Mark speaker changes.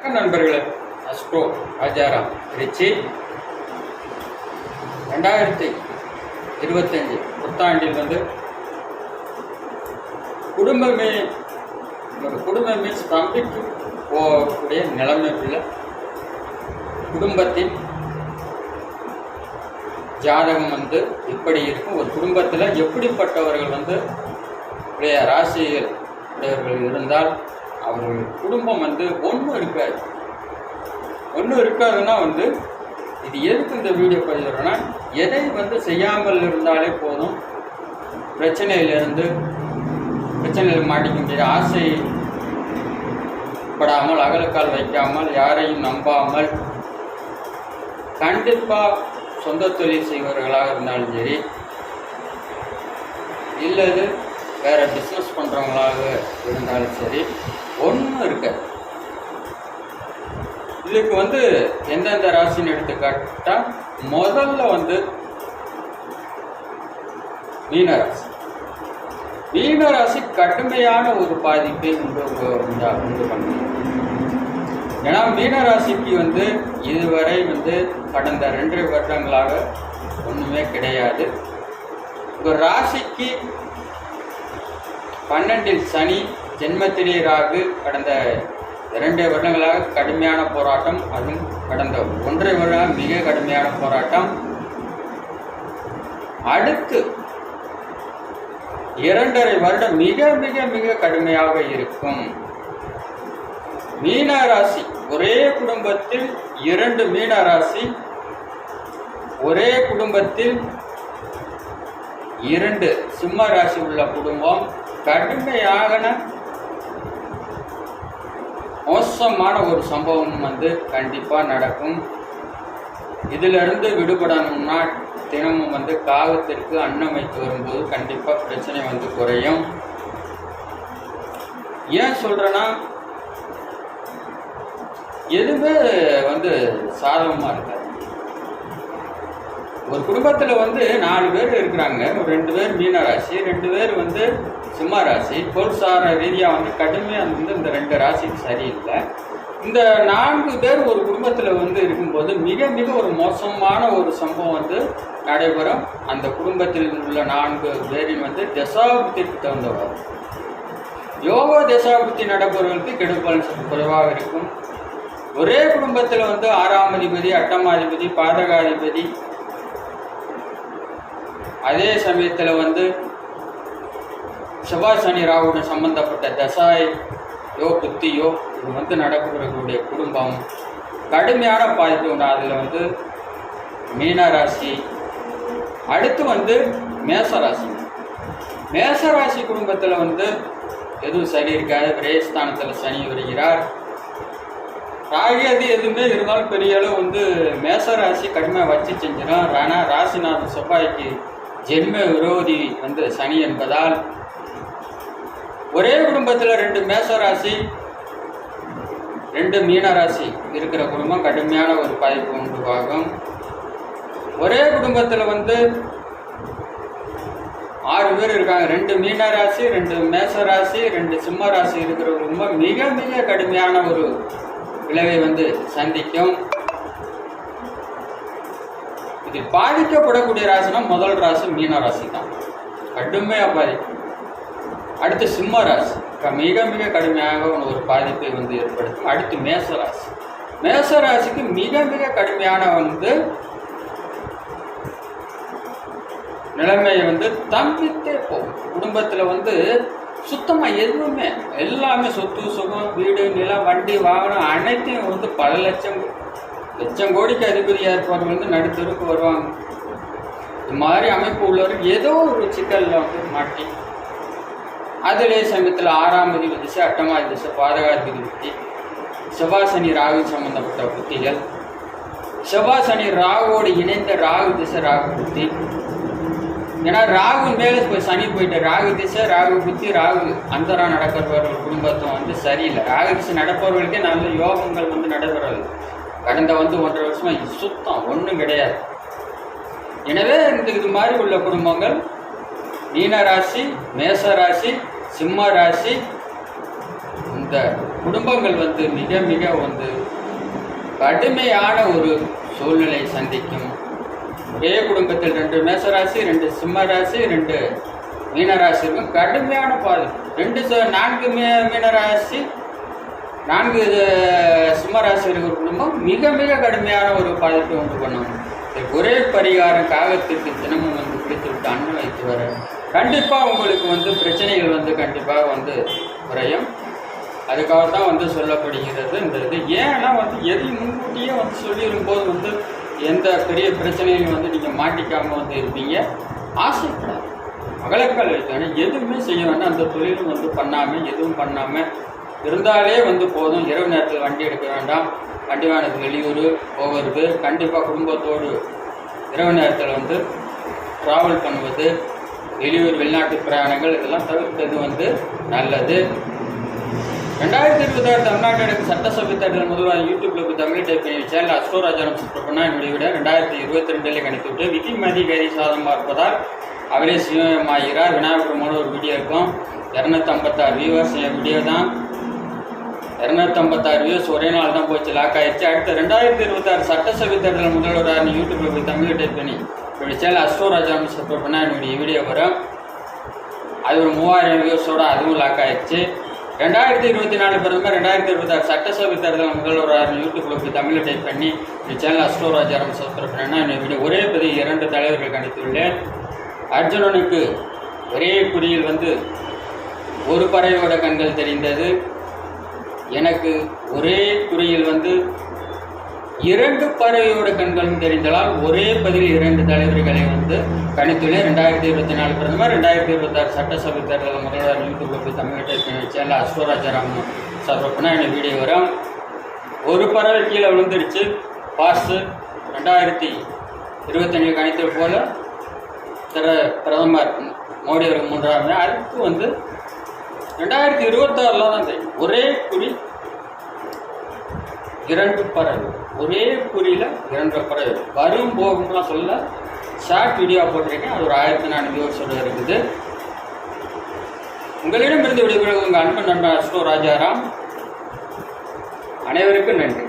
Speaker 1: வணக்கம் நண்பர்களே. அஸ்ட்ரோ ராஜாராம் திருச்சி. ரெண்டாயிரத்தி இருபத்தஞ்சு புத்தாண்டில் வந்து குடும்பமே ஒரு குடும்பமே ஸ்தம்பித்து போகக்கூடிய நிலைமைக்குள்ள குடும்பத்தின் ஜாதகம் வந்து எப்படி இருக்கும். ஒரு குடும்பத்தில் எப்படிப்பட்டவர்கள் வந்து உடைய ராசியில் உடையவர்கள் இருந்தால் அவர்கள் குடும்பம் வந்து ஒன்றும் இருக்காது. ஒன்றும் இருக்காதுன்னா வந்து இது எதுக்கு இந்த வீடியோ பதிவுறோன்னா எதை வந்து செய்யாமல் இருந்தாலே போதும். பிரச்சனையிலிருந்து பிரச்சனையில் மாட்டிக்க முடியாது ஆசை படாமல் அகலக்கால் வைக்காமல் யாரையும் நம்பாமல் கண்டிப்பாக சொந்த தொழில் செய்பவர்களாக இருந்தாலும் சரி இல்லது வேறு பிஸ்னஸ் பண்ணுறவங்களாக இருந்தாலும் சரி ஒன்றும் இருக்காது. இதுக்கு வந்து எந்தெந்த ராசின்னு எடுத்துக்காட்டால் முதல்ல வந்து மீனராசி மீனராசி கடுமையான ஒரு பாதிப்பை உண்டு உண்டு பண்ணும் ஏன்னா மீனராசிக்கு வந்து இதுவரை வந்து கடந்த ரெண்டு வருடங்களாக ஒன்றுமே கிடையாது. ஒரு ராசிக்கு பன்னெண்டில் சனி ஜென்மத்திலே ராகு கடந்த இரண்டு வருடங்களாக கடுமையான போராட்டம் அதுவும் கடந்த ஒன்றரை வருடம் மிக கடுமையான போராட்டம். அடுத்து இரண்டரை வருடம் மிக மிக மிக கடுமையாக இருக்கும். மீன ராசி ஒரே குடும்பத்தில் இரண்டு மீன ராசி ஒரே குடும்பத்தில் இரண்டு சிம்ம ராசி உள்ள குடும்பம் கடுமையான மோசமான ஒரு சம்பவம் வந்து கண்டிப்பாக நடக்கும். இதிலிருந்து விடுபடணும்னா தினமும் வந்து காகத்திற்கு அன்னம் வைத்து வரும்போது கண்டிப்பாக பிரச்சனை வந்து குறையும். ஏன் சொல்கிறேன்னா எதுவுமே வந்து சாதகமாக இருக்காது ஒரு குடும்பத்தில் வந்து நாலு பேர் இருக்கிறாங்க. ஒரு ரெண்டு பேர் மீன ராசி ரெண்டு பேர் வந்து சிம்ம ராசி. பொருளாதார ரீதியாக வந்து கடுமையாக வந்து இந்த ரெண்டு ராசிக்கு சரியில்லை. இந்த நான்கு பேர் ஒரு குடும்பத்தில் வந்து இருக்கும்போது மிக மிக ஒரு மோசமான ஒரு சம்பவம் வந்து நடைபெறும். அந்த குடும்பத்தில் உள்ள நான்கு பேரின் வந்து தசாபுத்திற்கு தகுந்தவர். யோகா தசாபுத்தி நடப்பவர்களுக்கு கெடுபலன் குறைவாக இருக்கும். ஒரே குடும்பத்தில் வந்து ஆறாம் அதிபதி அட்டமாதிபதி பாதகாதிபதி அதே சமயத்தில் வந்து செவ்வாய் சனி ராகுடன் சம்பந்தப்பட்ட தசாய் யோ புத்தியோ இது வந்து நடக்கக்கூடிய குடும்பம். கடுமையான பாதிப்பு உண்டு. அதில் வந்து மீனராசி அடுத்து வந்து மேசராசி மேசராசி குடும்பத்தில் வந்து எதுவும் சரி இருக்காது. விரயஸ்தானத்தில் சனி வருகிறார். ராகியது எதுவுமே இருந்தாலும் பெரிய அளவு வந்து மேசராசி கடுமையாக வச்சு செஞ்சிடும் ஆனால் ராசிநாதன் செவ்வாய்க்கு ஜென்ம விரோதி வந்து சனி என்பதால் ஒரே குடும்பத்தில் ரெண்டு மேசராசி ரெண்டு மீனராசி இருக்கிற குடும்பம் கடுமையான ஒரு பாதிப்பு உண்டுவாகும் ஒரே குடும்பத்தில் வந்து ஆறு பேர் இருக்காங்க. ரெண்டு மீனராசி ரெண்டு மேசராசி ரெண்டு சிம்ம ராசி இருக்கிற குடும்பம் மிக மிக கடுமையான ஒரு விளைவை வந்து சந்திக்கும். இது பாதிக்கப்படக்கூடிய ராசினா முதல் ராசி மீன ராசி தான் கடுமையாக பாதிக்கும் அடுத்து சிம்ம ராசி. மிக மிக கடுமையாக ஒரு பாதிப்பை வந்து ஏற்படுத்தும். அடுத்து மேச ராசி. மேச ராசிக்கு மிக மிக கடுமையான வந்து நிலைமையை வந்து தம்பித்தே போகும். குடும்பத்தில் வந்து சுத்தமாக எதுவுமே எல்லாமே சொத்து சுகம் வீடு நிலம் வண்டி வாகனம் அனைத்தையும் வந்து பல லட்சம் லட்சம் கோடிக்கு அதிபதியாக இருப்பவர்கள் வந்து நடுத்தருக்கு வருவாங்க. இது மாதிரி அமைப்பு உள்ளவர்கள் ஏதோ ஒரு சிக்கலில் வந்து மாட்டி அதிலே சமயத்தில் ஆறாம் அதிபதி திசை அட்டமாதி திசை பாதகாதிபதி புத்தி செவ்வாசனி ராகு சம்பந்தப்பட்ட புத்திகள். செவ்வாசனி ராகுவோடு இணைந்த ராகு திசை ராகு புத்தி. ஏன்னா ராகு மேலே இப்போ சனி போயிட்டு ராகு திசை ராகு புத்தி ராகு அந்தரா நடக்கிறவர்கள் குடும்பத்தும் வந்து சரியில்லை. ராகு திசை நடப்பவர்களுக்கே நல்ல யோகங்கள் வந்து நடைபெறாது கடந்த வந்து ஒன்றரை வருஷமா சுத்தம் ஒன்றும் கிடையாது. எனவே இந்த இது மாதிரி உள்ள குடும்பங்கள் மீன ராசி மேச ராசி சிம்ம ராசி இந்த குடும்பங்கள் வந்து மிக மிக வந்து கடுமையான ஒரு சூழ்நிலை சந்திக்கும். ஒரே குடும்பத்தில் ரெண்டு மேசராசி ரெண்டு சிம்ம ராசி ரெண்டு மீனராசி இருக்கும் கடுமையான பாதிப்பு. ரெண்டு ச- நான்கு மீ மீனராசி நான்கு அஹ், குடும்பம் மிக மிக கடுமையான ஒரு பாதிப்பை உண்டு பண்ணும். ஒரே பரிகாரம் காகத்திற்கு தினமும் வந்து குளித்து விட்டு வைத்து வர. கண்டிப்பாக உங்களுக்கு வந்து பிரச்சனைகள் வந்து கண்டிப்பாக வந்து குறையும். அதுக்காக தான் வந்து சொல்லப்படுகிறது இந்த இது. ஏன்னா வந்து எதையும் முன்கூட்டியே வந்து சொல்லியிருக்கும்போது வந்து எந்த பெரிய பிரச்சனையும் வந்து நீங்கள் மாட்டிக்காமல் வந்து இருப்பீங்க? ஆசைப்படாது மகளக்கால் எதுவுமே செய்ய வேண்டாம் அந்த தொழிலும் வந்து பண்ணாமல் எதுவும் பண்ணாமல் இருந்தாலே வந்து போதும். இரவு நேரத்தில் வண்டி எடுக்க வேண்டாம். வண்டி வாகனத்துக்கு வெளியூர் போகிறது கண்டிப்பாக குடும்பத்தோடு இரவு நேரத்தில் வந்து ட்ராவல் பண்ணுவது வெளியூர் வெளிநாட்டு பிரயாணங்கள் இதெல்லாம் தவிர்த்தது வந்து நல்லது. ரெண்டாயிரத்தி இருபத்தி ஆறு தமிழ்நாடு எனக்கு சட்டசபை தேர்தல் முதல்வர் யூடியூப்ல போய் தமிழ் டைப் பண்ணி சேனல் அஸ்ட்ரோராஜானம் சப்ஸ்கிரைப் பண்ணா என்னுடைய விட ரெண்டாயிரத்தி இருபத்தி ரெண்டில் கணித்து விட்டு விதி மதி கைதி சாதமாக இருப்பதால் அவரே சிவம் விநாயகர் விநாயகபுரமோட ஒரு வீடியோ இருக்கும். இரநூத்தம்பத்தாறு வியூவர்ஸ் என் வீடியோ தான். இரநூத்தம்பத்தாறு வியூஸ் ஒரே நாள் தான் போச்சு லாக் ஆயிடுச்சு. அடுத்த ரெண்டாயிரத்தி இருபத்தாறு சட்டசபை தேர்தல் முதல்வராக யூடியூப்ல போய் தமிழ் டைப் பண்ணி இப்படி சேனல் அஸ்ட்ரோராஜானம் சப்போர்ட் பண்ணால் என்னுடைய வீடியோ வரும். அது ஒரு மூவாயிரம் வியூஸோடு அதுவும் லாக் ஆயிடுச்சு. ரெண்டாயிரத்தி இருபத்தி நாலு பிரதமர் ரெண்டாயிரத்தி இருபத்தாறு சட்டசபை தேர்தல் முதல்வராக யூடியூப்பில் போய் தமிழில் டைப் பண்ணி இந்த சேனல் அஸ்ட்ரோராஜாரம் சப்ஸ்கிரைப் பண்ணேன்னா என்னுடைய வீடியோ ஒரே பதிவு இரண்டு தலைவர்கள் கணித்துள்ளேன் அர்ஜுனனுக்கு ஒரே குறியில் வந்து ஒரு பறவையோட கண்கள் தெரிந்தது. எனக்கு ஒரே துறையில் வந்து இரண்டு பறவையோட கண்களும் தெரிந்ததால் ஒரே பதில் இரண்டு தலைவர்களை வந்து கணித்துள்ளேன். ரெண்டாயிரத்தி இருபத்தி நாலு பிரதமர் ரெண்டாயிரத்தி இருபத்தாறு சட்டசபை தேர்தல் முதல்வர் யூடியூப்ல போய் தமிழ்நாட்டை சேனல் அஸ்வராஜராம் சர்வப்பனா எனக்கு வீடியோ வரும். ஒரு பறவை கீழே விழுந்துருச்சு. பாஸ் ரெண்டாயிரத்தி இருபத்தஞ்சு கணித்தது போல திர பிரதமர் மோடி அவர்கள் மூன்றாவது அடுத்து வந்து ரெண்டாயிரத்தி இருபத்தாறில் தான் தெரியும் ஒரே குறி இரண்டு பறவை. ஒரே குறியில் இரண்டு பறவை. வரும் போகும்லாம் சொல்ல ஷார்ட் வீடியோ போட்டிருக்கேன். அது ஒரு ஆயிரத்தி நானூறு வியூவர்ஸோட இருக்குது. உங்களிடமிருந்து விடைபெறுவது உங்கள் அன்பு நண்பன் அஸ்ரோ ராஜாராம். அனைவருக்கும் நன்றி.